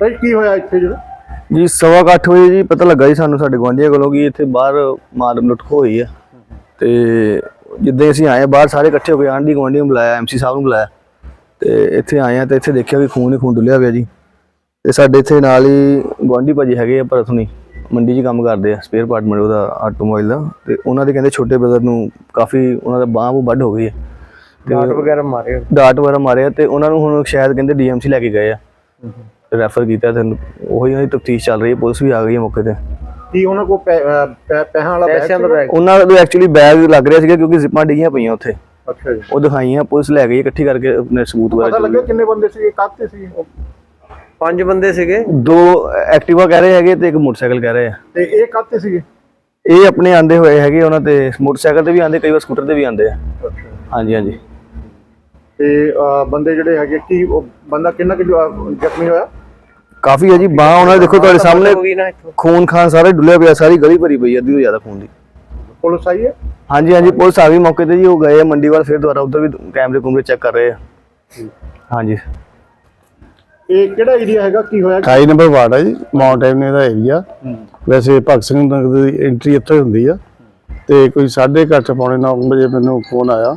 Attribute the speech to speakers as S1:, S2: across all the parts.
S1: ਭਾਈ ਕੀ ਹੋਇਆ ਇੱਥੇ ਜਿਹੜਾ
S2: ਜੀ ਸਵਾ ਕੁ ਅੱਠ ਵਜੇ ਜੀ ਪਤਾ ਲੱਗਾ ਜੀ ਸਾਨੂੰ ਸਾਡੇ ਗੁਆਂਢੀਆਂ ਕੋਲੋਂ ਕਿ ਇੱਥੇ ਬਾਹਰ ਮਾਰ ਲੁੱਟ ਹੋਈ ਆ। ਤੇ ਜਿੱਦਾਂ ਅਸੀਂ ਆਏ ਬਾਹਰ ਸਾਰੇ ਇਕੱਠੇ ਹੋ ਕੇ ਆਂਢੀ ਗੁਆਂਢੀ ਨੂੰ ਬੁਲਾਇਆ ਐਮਸੀ ਸਾਹਿਬ ਨੂੰ ਬੁਲਾਇਆ। ਤੇ ਇੱਥੇ ਆਏ ਆ ਤੇ ਇੱਥੇ ਦੇਖਿਆ ਵੀ ਖੂਨ ਹੀ ਖੂਨ ਡੁੱਲਿਆ ਹੋਇਆ ਜੀ। ਤੇ ਸਾਡੇ ਇੱਥੇ ਨਾਲ ਹੀ ਗੁਆਂਢੀ ਭਾਜੀ ਹੈਗੇ ਆ ਪਰਥਨੀ ਮੰਡੀ 'ਚ ਕੰਮ ਕਰਦੇ ਆ ਸਪੇਅਰ ਪਾਰਟਮੈਂਟ ਉਹਦਾ ਆਟੋਮੋਬਾਈਲ ਦਾ। ਤੇ ਉਹਨਾਂ ਦੇ ਕਹਿੰਦੇ ਛੋਟੇ ਬ੍ਰਦਰ ਨੂੰ ਕਾਫੀ ਉਹਨਾਂ ਦਾ ਬਾਂਹ ਉਹ ਵੱਢ ਹੋ ਗਈ ਹੈ
S3: ਡਾਟ ਵਗੈਰਾ ਮਾਰੇ
S2: ਡਾਟ ਵਗੈਰਾ ਮਾਰਿਆ ਤੇ ਉਹਨਾਂ ਨੂੰ ਹੁਣ ਸ਼ਾਇਦ ਕਹਿੰਦੇ ਡੀਐਮਸੀ ਲੈ ਕੇ ਗਏ ਆ। ਰੈਫਰ ਕੀਤਾ ਤੇ ਉਹੀ ਉਹਨਾਂ ਦੀ ਤਫਤੀਸ਼ ਚੱਲ ਰਹੀ ਹੈ ਪੁਲਿਸ ਵੀ ਆ ਗਈ ਹੈ ਮੌਕੇ ਤੇ।
S1: ਕੀ ਉਹਨਾਂ ਪੈ- ਪੈਸਿਆਂ ਵਾਲਾ ਬੈਗ
S3: ਪੈਸਿਆਂ ਦਾ
S1: ਸੀਗਾ?
S3: ਬੈਗ
S2: ਉਹਨਾਂ ਦਾ ਐਕਚੁਅਲੀ ਬੈਗ ਲੱਗ ਰਿਹਾ ਸੀਗਾ ਕਿਉਂਕਿ ਜ਼ਿੱਪਾਂ ਡਿੱਗੀਆਂ ਪਈਆਂ ਉੱਥੇ।
S1: ਅੱਛਾ ਜੀ।
S2: ਉਹ ਦਿਖਾਈਆਂ ਪੁਲਿਸ ਲੈ ਗਈ ਇਕੱਠੀ ਕਰਕੇ ਆਪਣੇ ਸਬੂਤ
S1: ਪਤਾ
S2: ਵਗੈਰਾ
S1: ਲੱਗਿਆ ਕਿੰਨੇ ਬੰਦੇ ਸੀ ਕਾਹਤੇ ਸੀ
S3: ਪੰਜ ਬੰਦੇ ਸੀਗੇ।
S2: ਦੋ ਐਕਟਿਵਾ ਕਹਿ ਰਹੇ ਹੈਗੇ ਤੇ ਇੱਕ ਮੋਟਰਸਾਈਕਲ ਕਹਿ ਰਹੇ ਆ।
S1: ਤੇ ਇਹ ਕਾਹਤੇ ਸੀਗੇ?
S2: ਇਹ ਆਪਣੇ ਆਂਦੇ ਹੋਏ ਹੈਗੇ ਉਹਨਾਂ ਤੇ ਮੋਟਰਸਾਈਕਲ ਤੇ ਵੀ ਆਂਦੇ ਕਈ ਵਾਰ ਸਕੂਟਰ ਤੇ ਵੀ ਆਂਦੇ ਆ।
S1: ਅੱਛਾ।
S2: ਹਾਂਜੀ ਹਾਂਜੀ।
S1: ਤੇ ਬੰਦੇ ਜਿਹੜੇ ਹੈਗੇ ਕੀ ਉਹ ਬੰਦਾ ਕਿੰਨਾ ਕਿ ਜ਼ਖਮੀ ਹੋਇਆ?
S2: ਕਾਫੀ ਹੈ ਜੀ ਬਾਹ ਉਹਨਾਂ ਦੇ ਦੇਖੋ ਤੁਹਾਡੇ
S3: ਹੋ
S2: ਸਾਹਮਣੇ
S3: ਗਈ ਨਾ ਇੱਥੋਂ।
S2: ਖੂਨ ਖਾਨ ਸਾਰੇ ਡੁੱਲਿਆ ਪਿਆ ਸਾਰੀ ਗਲੀ ਭਰੀ ਪਈ ਆ, ਅੱਧੀ ਤੋਂ ਜ਼ਿਆਦਾ ਖੂਨ ਦੀ।
S1: ਪੁਲਿਸ ਆਈ ਹੈ?
S2: ਹਾਂਜੀ ਹਾਂਜੀ ਪੁਲਿਸ ਆ ਗਈ ਮੌਕੇ ਤੇ ਜੀ ਉਹ ਗਏ ਆ ਮੰਡੀ ਵੱਲ ਫਿਰ ਦੁਬਾਰਾ ਉਧਰ ਵੀ ਕੈਮਰੇ ਕੁਮਰੇ ਚੈੱਕ ਕਰ ਰਹੇ ਆ। ਹਾਂਜੀ।
S1: ਇਹ ਕਿਹੜਾ ਏਰੀਆ ਹੈਗਾ? ਕੀ ਹੋਇਆ?
S4: 28 ਨੰਬਰ ਵਾਰਡ ਹੈ ਜੀ ਮਾਊਂਟ ਐਵਨਿਊ ਦਾ ਏਰੀਆ ਵੈਸੇ ਭਗਤ ਸਿੰਘ ਨਗਰ ਦੀ ਐਂਟਰੀ ਇੱਥੋਂ ਹੀ ਹੁੰਦੀ ਆ। ਤੇ ਕੋਈ 8:30 ਪੌਣੇ 9 ਵਜੇ ਮੈਨੂੰ ਫੋਨ ਆਇਆ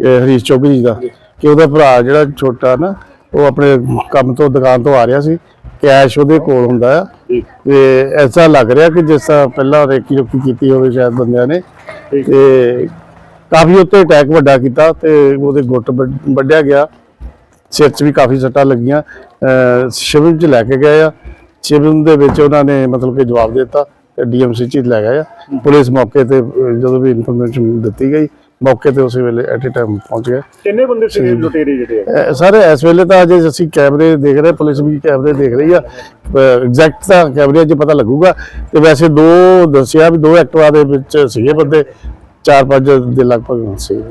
S4: ਕਿ ਹਰੀਸ਼ ਚੌਧਰੀ ਜੀ ਦਾ ਕਿ ਉਹਦਾ ਭਰਾ ਜਿਹੜਾ ਛੋਟਾ ਨਾ ਉਹ ਆਪਣੇ ਕੰਮ ਤੋਂ ਦੁਕਾਨ ਤੋਂ ਆ ਰਿਹਾ ਸੀ। ਕੈਸ਼ ਉਹਦੇ ਕੋਲ ਹੁੰਦਾ ਆ। ਤੇ ਐਸਾ ਲੱਗ ਰਿਹਾ ਕਿ ਜਿਸ ਤਰ੍ਹਾਂ ਪਹਿਲਾਂ ਰੇਕੀ ਰੁਕੀ ਕੀਤੀ ਹੋਵੇ ਸ਼ਾਇਦ ਬੰਦਿਆਂ ਨੇ। ਤੇ ਕਾਫੀ ਉੱਤੇ ਅਟੈਕ ਵੱਡਾ ਕੀਤਾ ਤੇ ਉਹਦੇ ਗੁੱਟ ਵੱਢ- ਵੱਢਿਆ ਗਿਆ। ਸਿਰ 'ਚ ਵੀ ਕਾਫੀ ਸੱਟਾਂ ਲੱਗੀਆਂ। ਸ਼ਿਵਮ 'ਚ ਲੈ ਕੇ ਗਏ ਆ। ਸ਼ਿਵਮ ਦੇ ਵਿੱਚ ਉਹਨਾਂ ਨੇ ਮਤਲਬ ਕਿ ਜਵਾਬ ਦਿੱਤਾ ਤੇ ਡੀਐਮਸੀ 'ਚ ਲੈ ਗਏ ਆ। ਪੁਲਿਸ ਮੌਕੇ ਤੇ ਜਦੋਂ ਵੀ ਇਨਫੋਰਮੇਸ਼ਨ ਦਿੱਤੀ ਗਈ ਮੌਕੇ ਤੇ ਉਸੇ ਵੇਲੇ ਐਟ ਟਾਈਮ ਪਹੁੰਚ ਗਏ।
S1: ਕਿੰਨੇ ਬੰਦੇ ਸੀ ਲੁਟੇਰੇ ਜਿਹੜੇ
S4: ਸਰ ਇਸ ਵੇਲੇ ਤਾਂ ਅਜੇ ਅਸੀਂ ਕੈਮਰੇ ਦੇਖ ਰਹੇ ਪੁਲਿਸ ਵੀ ਕੈਮਰੇ ਦੇਖ ਰਹੀ ਆ। ਐਗਜ਼ੈਕਟ ਤਾਂ ਕੈਮਰੇ 'ਚ ਪਤਾ ਲੱਗੂਗਾ। ਤੇ ਵੈਸੇ ਦੋ ਦੱਸਿਆ ਵੀ ਦੋ ਐਕਟਿਵਾ ਦੇ ਵਿੱਚ ਸੀਗੇ ਬੰਦੇ ਚਾਰ ਪੰਜ ਦੇ ਲਗਭਗ ਸੀ